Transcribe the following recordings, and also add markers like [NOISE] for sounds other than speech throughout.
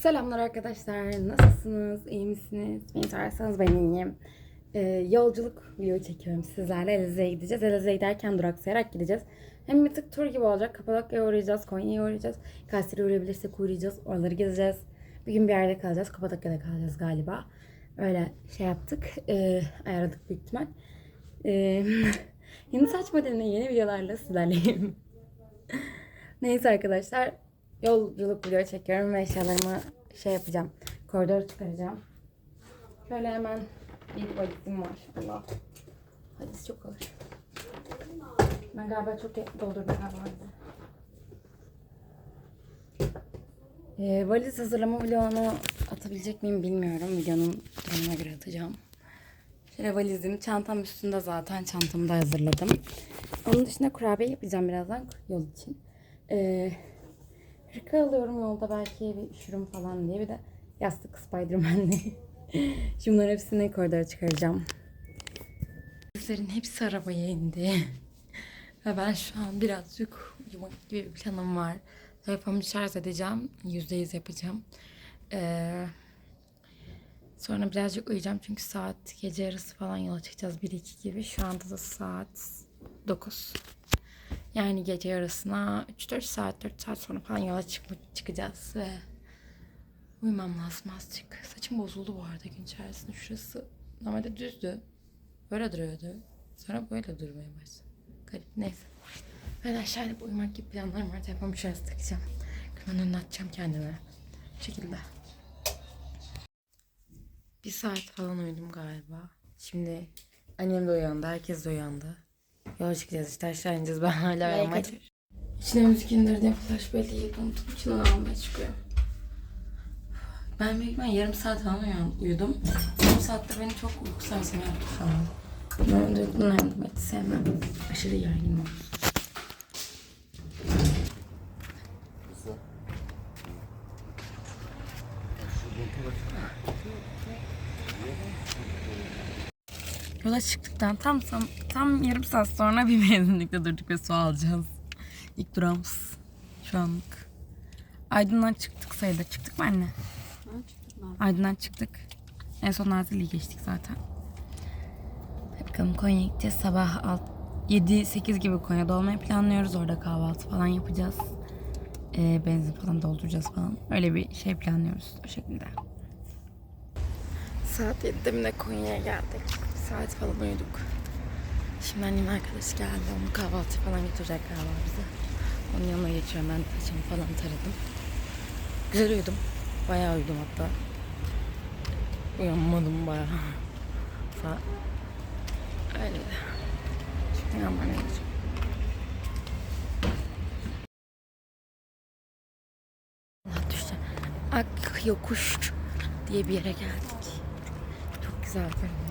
Selamlar arkadaşlar. Nasılsınız? İyi misiniz? Beni sorarsanız ben iyiyim. Ee, yolculuk video çekiyorum sizlerle. Elize'ye gideceğiz. Elize'ye giderken duraksayarak gideceğiz. Hem bir tık tur gibi olacak. Kapadokya'ya uğrayacağız. Konya'ya uğrayacağız. Kayseri'ye uğrayabilirsek uğrayacağız. Oraları gezeceğiz. Bir gün bir yerde kalacağız. Kapadokya'da kalacağız galiba. Öyle şey yaptık. Ee, ayarladık büyük ihtimal. Ee, [LAUGHS] yeni saç modeline yeni videolarla sizlerleyim. [LAUGHS] Neyse arkadaşlar yolculuk video çekiyorum ve eşyalarımı şey yapacağım. Koridora çıkaracağım. Şöyle hemen bir valizim var. Allah. Valiz çok ağır. Ben galiba çok doldurdum galiba. Ee, valiz hazırlama vlogunu atabilecek miyim bilmiyorum. Videonun durumuna göre atacağım. Şöyle valizim. Çantam üstünde zaten. Çantamı da hazırladım. Onun dışında kurabiye yapacağım birazdan yol için. Ee, hırka alıyorum yolda belki bir üşürüm falan diye. Bir de yastık Spiderman'li. [LAUGHS] Şimdi bunların hepsini koridora çıkaracağım. Kızların hepsi arabaya indi. Ve ben şu an birazcık uyumak gibi bir planım var. Telefonumu şarj edeceğim. Yüzde yüz yapacağım. Ee, sonra birazcık uyuyacağım. Çünkü saat gece yarısı falan yola çıkacağız. 1-2 gibi. Şu anda da saat 9. Yani gece yarısına 3-4 saat, 4 saat sonra falan yola çıkma, çıkacağız ve uyumam lazım azıcık. Saçım bozuldu bu arada gün içerisinde. Şurası normalde düzdü. Böyle duruyordu. Sonra böyle durmaya başladı. Garip. Neyse. Ben aşağı inip uyumak gibi planlarım var. Telefonumu şurası takacağım. Klimanın önüne kendime. Bu şekilde. Bir saat falan uyudum galiba. Şimdi annem de uyandı. Herkes de uyandı. Yola çıkacağız işte aşağı ineceğiz. Ben hala uyanmaya çalışıyorum. İçine müzik indirdiğim flash belleği unuttum. İçinden almaya çıkıyorum. Ben büyük ihtimalle yarım saat falan uyudum. Yarım saatte beni çok uyku sarsımı yaptı şu an. Ben de uykumdan yardım etti. Sevmem. Aşırı yaygın oldu. Yola çıktıktan tam tam, tam yarım saat sonra bir benzinlikte durduk ve su alacağız. İlk durağımız şu anlık. Aydın'dan çıktık sayıda. Çıktık mı anne? Aydın'dan çıktık. En son Nazilli'yi geçtik zaten. Bakalım Konya'ya gideceğiz. Sabah 7-8 gibi Konya'da olmayı planlıyoruz. Orada kahvaltı falan yapacağız. Ee, benzin falan dolduracağız falan. Öyle bir şey planlıyoruz o şekilde. Saat 7'de mi de Konya'ya geldik. Saat falan uyuduk. Şimdi annemin arkadaşı geldi. Onu kahvaltı falan götürecek galiba bize. Onun yanına geçiyorum. Ben saçımı falan taradım. Güzel uyudum. Bayağı uyudum hatta. Uyanmadım bayağı. Saat... Öyle. Şimdi. Allah düştü. Ak yokuş diye bir yere geldik. Çok güzel görünüyor.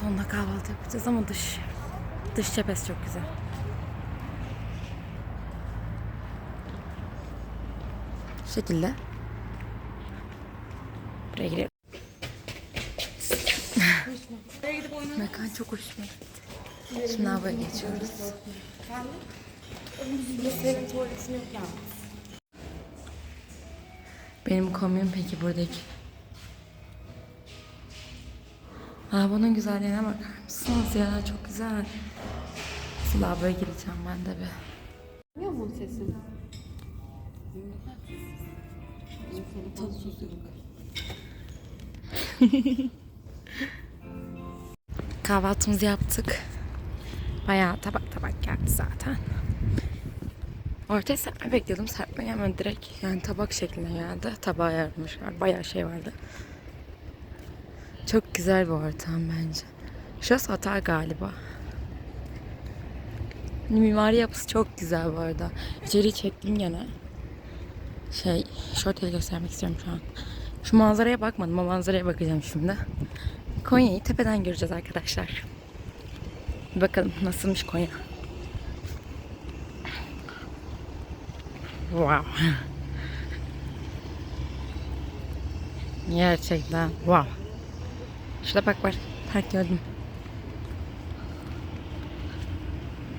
Sonunda kahvaltı yapacağız ama dış dış cephesi çok güzel. Bu şekilde. Buraya girelim. [LAUGHS] Mekan çok hoşuma gitti. Şimdi havaya geçiyoruz. Benim komün peki buradaki. Arabanın güzelliğine bakar mısınız ya? Çok güzel. Nasıl lavaboya gireceğim ben de bir. Duyuyor musun sesini? [LAUGHS] Kahvaltımızı yaptık. Bayağı tabak tabak geldi zaten. Ortaya serpme bekliyordum. Serpme gelmedi direkt. Yani tabak şeklinde geldi. Tabağa ayarlamışlar. Bayağı şey vardı. Çok güzel bir ortam bence. Şurası otel galiba. Mimari yapısı çok güzel bu arada. İçeri çektim gene. Şey, şortayı göstermek istiyorum şu an. Şu manzaraya bakmadım. O manzaraya bakacağım şimdi. Konya'yı tepeden göreceğiz arkadaşlar. Bakalım nasılmış Konya. Wow. Gerçekten wow. Şurada bak var. Park gördüm.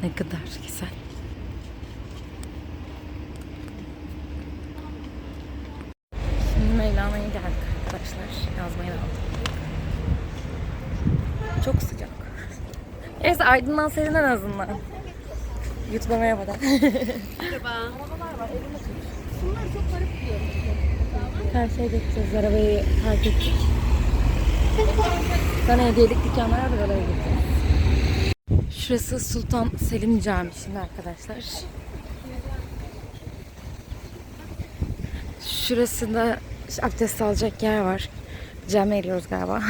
Ne kadar güzel. Şimdi Mevlana'ya geldik arkadaşlar. Yazmayı aldım. Çok sıcak. Neyse Aydın'dan serin en azından. YouTube'a merhaba da. Merhaba. Karşıya geçeceğiz. Arabayı park ettik. Sana hediyelik dükkanlar var oralara gideceğiz. Şurası Sultan Selim Camii şimdi arkadaşlar. Şurasında abdest alacak yer var. Camiye giriyoruz galiba.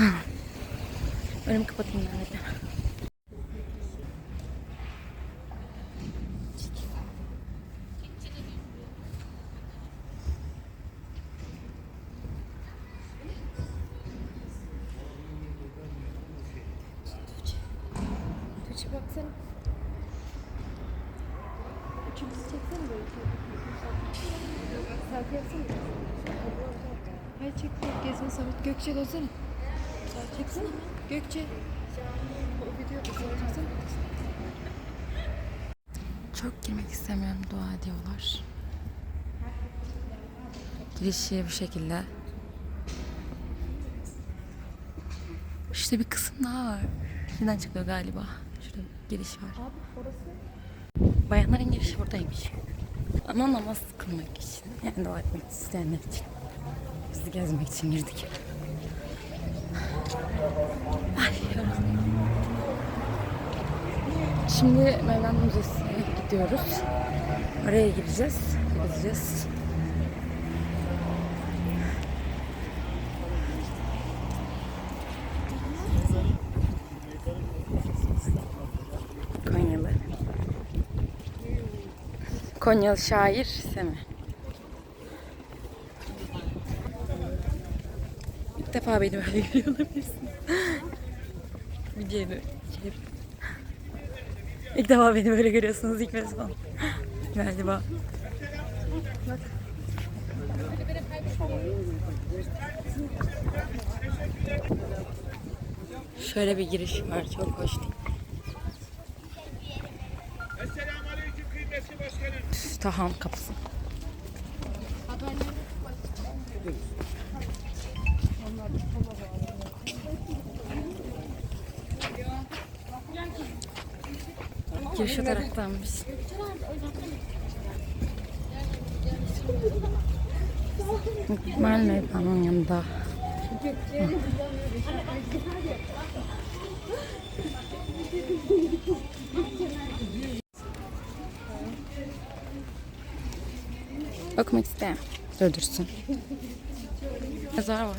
[LAUGHS] Önümü kapatayım ben de. Tuğçe Hayır çek. Gezme Samet. Gökçe dönsene. Çeksene. Gökçe. O çeksene. Çok girmek istemiyorum dua ediyorlar. Girişi bu şekilde. İşte bir kısım daha var. Şuradan çıkıyor galiba. Giriş var. Bayanların girişi buradaymış. Ama namaz kılmak için. Yani dua etmek isteyenler için. Biz gezmek için girdik. Ay. Şimdi Mevlana Müzesi'ne gidiyoruz. Oraya gideceğiz. Gideceğiz. Konyalı. Konyalı şair Semi. İlk defa beni böyle görüyor olabilirsin. [LAUGHS] Videoyu şey İlk defa beni böyle görüyorsunuz ilk ve son. [LAUGHS] Galiba. Şöyle bir giriş var. Çok hoş değil. Tahan kapısı. Giriş o taraftanmış. Mükemmel meydanın yanında. Okumak isteyen öldürsün. Mezar var.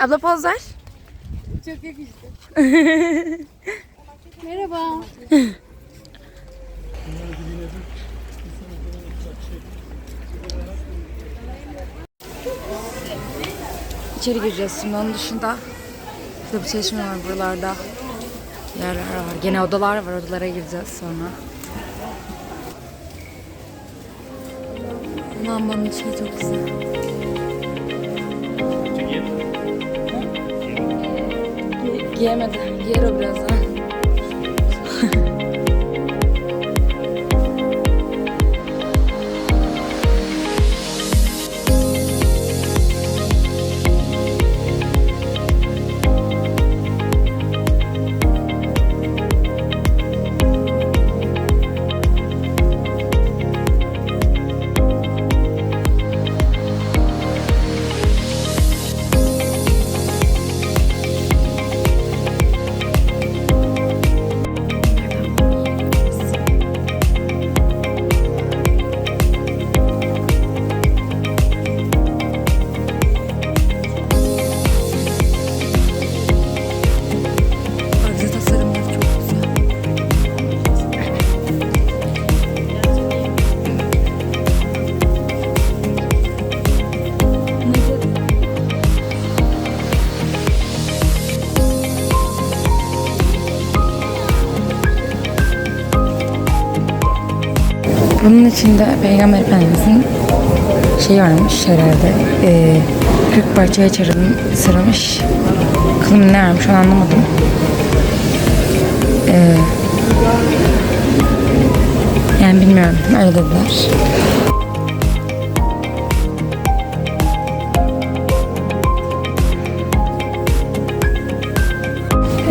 [LAUGHS] Abla poz ver. Çok yakıştı. [LAUGHS] Merhaba. İçeri gireceğiz şimdi onun dışında. Şurada bir çeşme var buralarda. Yerler var. Gene odalar var. Odalara gireceğiz sonra. Lambanın içi çok güzel. Gi- Giyemedi. Giyer o birazdan. Bunun içinde Peygamber Efendimizin şeyi varmış herhalde. E, 40 parçaya çarılın- sarılmış Bakalım ne varmış onu anlamadım. Ee, yani bilmiyorum. Öyle dediler.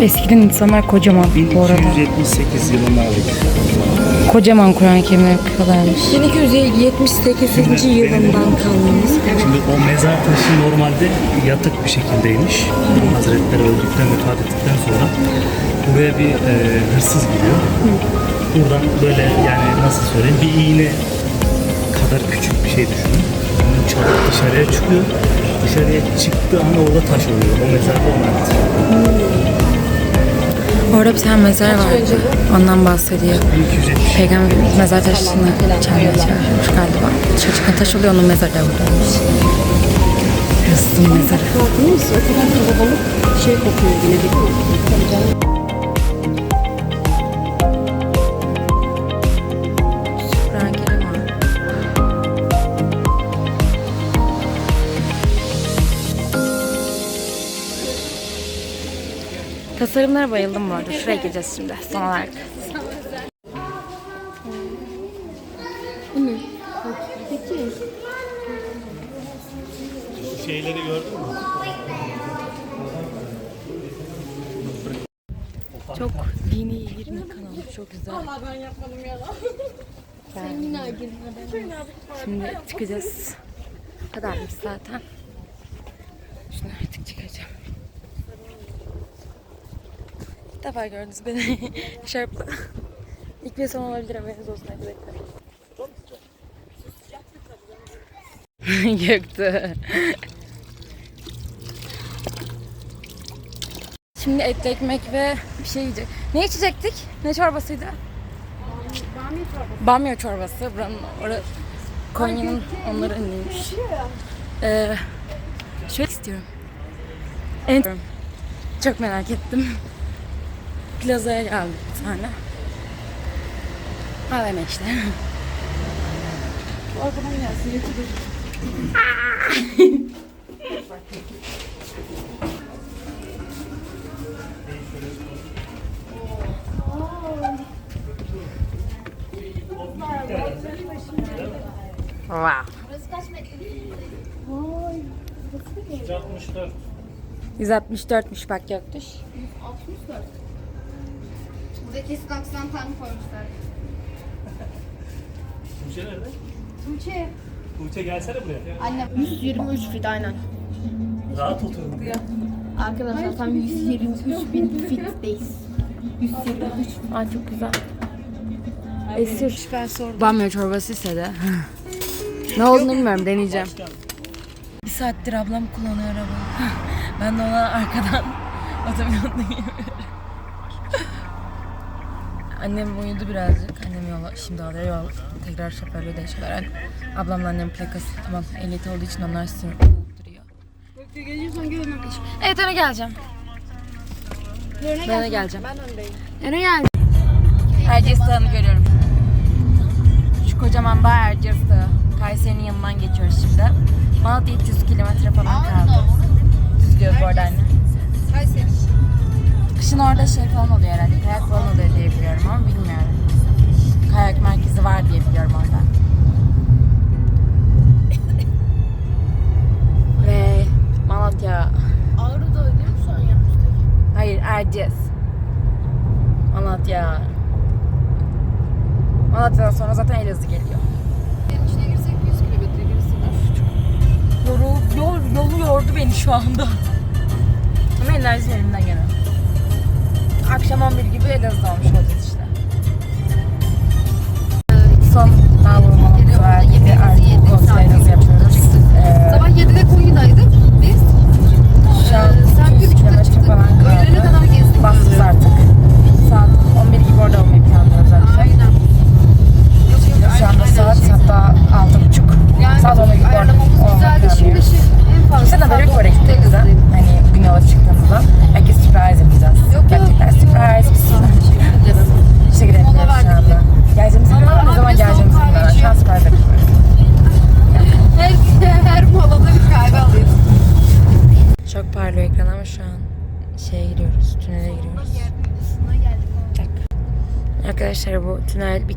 Eskiden insanlar kocaman bu arada. 1278 yılında aldık. Kocaman Kur'an-ı Kerim'e yapıyorlarmış. 1278. yılından kalmamız. Şimdi o mezar taşı normalde yatık bir şekildeymiş. Hazretleri öldükten, vefat ettikten sonra buraya bir e, hırsız giriyor. Buradan böyle yani nasıl söyleyeyim bir iğne kadar küçük bir şey düşünün. Bunu çalıp dışarıya çıkıyor. Dışarıya çıktığı an orada taş oluyor. O mezarda ona ait. Orada bir tane mezar var. Ondan bahsediyor. 1270. Peygamber mezar taşını çalmaya çalışmış galiba. Çocukla taş oluyor onun mezarı da buradaymış. Hırsızın mezarı. Şey kokuyor yine bir Tasarımlara bayıldım bu arada. Şuraya gireceğiz şimdi son olarak. Şeyleri gördün mü? Çok dini bir mekan olmuş. Çok güzel. Valla ben yapmadım ya. Şimdi çıkacağız. Bu kadarmış zaten. Şimdi artık çıkacağım. İlk defa gördünüz beni [LAUGHS] şarpla. İlk ve son olabilir haberiniz olsun arkadaşlar. [LAUGHS] Yoktu. Şimdi etli ekmek ve bir şey yiyecek. Ne içecektik? Ne çorbasıydı? Bamya çorbası. Bamya çorbası. Buranın orası Konya'nın onları ünlüymüş. Ee, şöyle istiyorum. En çok merak ettim plazaya geldik bir tane. AVM işte. Bu arkadan gelsin YouTuber. Wow. Burası kaç metre? Vay. 164. 164'müş bak Göktüş. 164. Bize kesik aksan tane koymuşlar. [LAUGHS] Tuğçe nerede? Tuğçe. Tuğçe gelsene buraya. Anne 123 fit aynen. Rahat oturun. Arkadaşlar tam 123 bin fitteyiz. 123. Ay çok güzel. Esir. Ben sordum. Bamya çorbası istedi. [LAUGHS] ne olduğunu bilmiyorum deneyeceğim. Bir saattir ablam kullanıyor arabayı. [LAUGHS] ben de ona arkadan otomobilden Annem uyudu birazcık. Annem yola şimdi alıyor yol. Tekrar şoförlüğü değişiyorlar. Ablamla annem plakası tamam ehliyeti olduğu için onlar sınıf duruyor. Geliyorsan gel öne geç. Evet öne geleceğim. Ben öne geleceğim. Ben öndeyim. Öne gel. Erciyes Dağı'nı görüyorum. Şu kocaman bağ Erciyes Dağı. Kayseri'nin yanından geçiyoruz şimdi. Malatya 300 kilometre falan kaldı. Kışın orada şey falan oluyor herhalde. Kayak falan oluyor diye biliyorum ama bilmiyorum. Kayak merkezi var diye biliyorum orada. Ve Malatya. Ağrı'da öyle mi şu an yapmıştık? Hayır Erciyes. Malatya. Malatya'dan sonra zaten Elazığ geliyor. Senin içine girsek 100 kilometre gerisi var. Yoru, yol, yolu yordu beni şu anda. Ama enerji elimden. Akşam 11 gibi Elazığ olmuş olacağız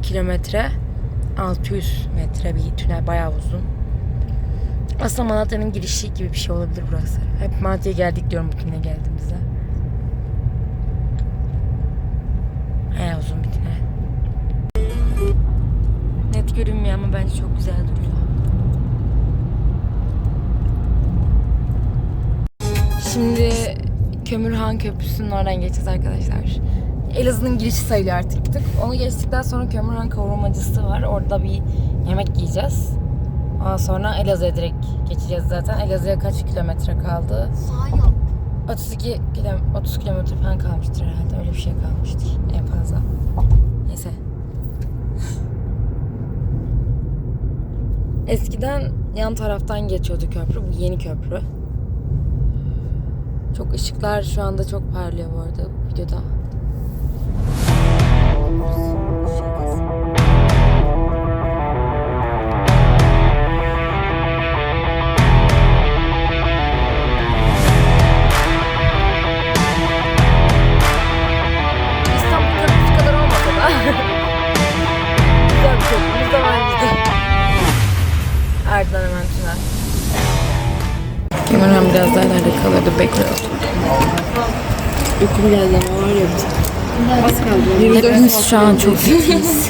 kilometre 600 metre bir tünel bayağı uzun. Aslında Malatya'nın girişi gibi bir şey olabilir burası. Hep Malatya'ya geldik diyorum bu tünele geldiğimizde. Bayağı uzun bir tünel. Net görünmüyor ama bence çok güzel duruyor. Şimdi Kömürhan Köprüsü'nün oradan geçeceğiz arkadaşlar. Elazığ'ın girişi sayılıyor artık bir tık. Onu geçtikten sonra Kömürhan kavurmacısı var. Orada bir yemek yiyeceğiz. Ondan sonra Elazığ'a direkt geçeceğiz zaten. Elazığ'a kaç kilometre kaldı? Sağ yap. 32 kilo, 30 kilometre falan kalmıştır herhalde. Öyle bir şey kalmıştır en fazla. Neyse. [LAUGHS] Eskiden yan taraftan geçiyordu köprü. Bu yeni köprü. Çok ışıklar şu anda çok parlıyor bu arada videoda. Kemal'im biraz daha ileride kalırdı bekliyordu. Uykum geldi ama var ya. Az kaldı. 24 Hepimiz şu an çok zekiyiz.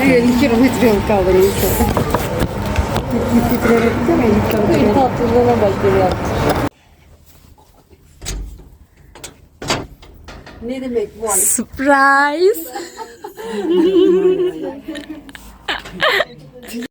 Hayır 2 kilometre yol kaldı. Titrerek değil mi? Tatlılığına geri Ne demek bu? Surprise. [LAUGHS]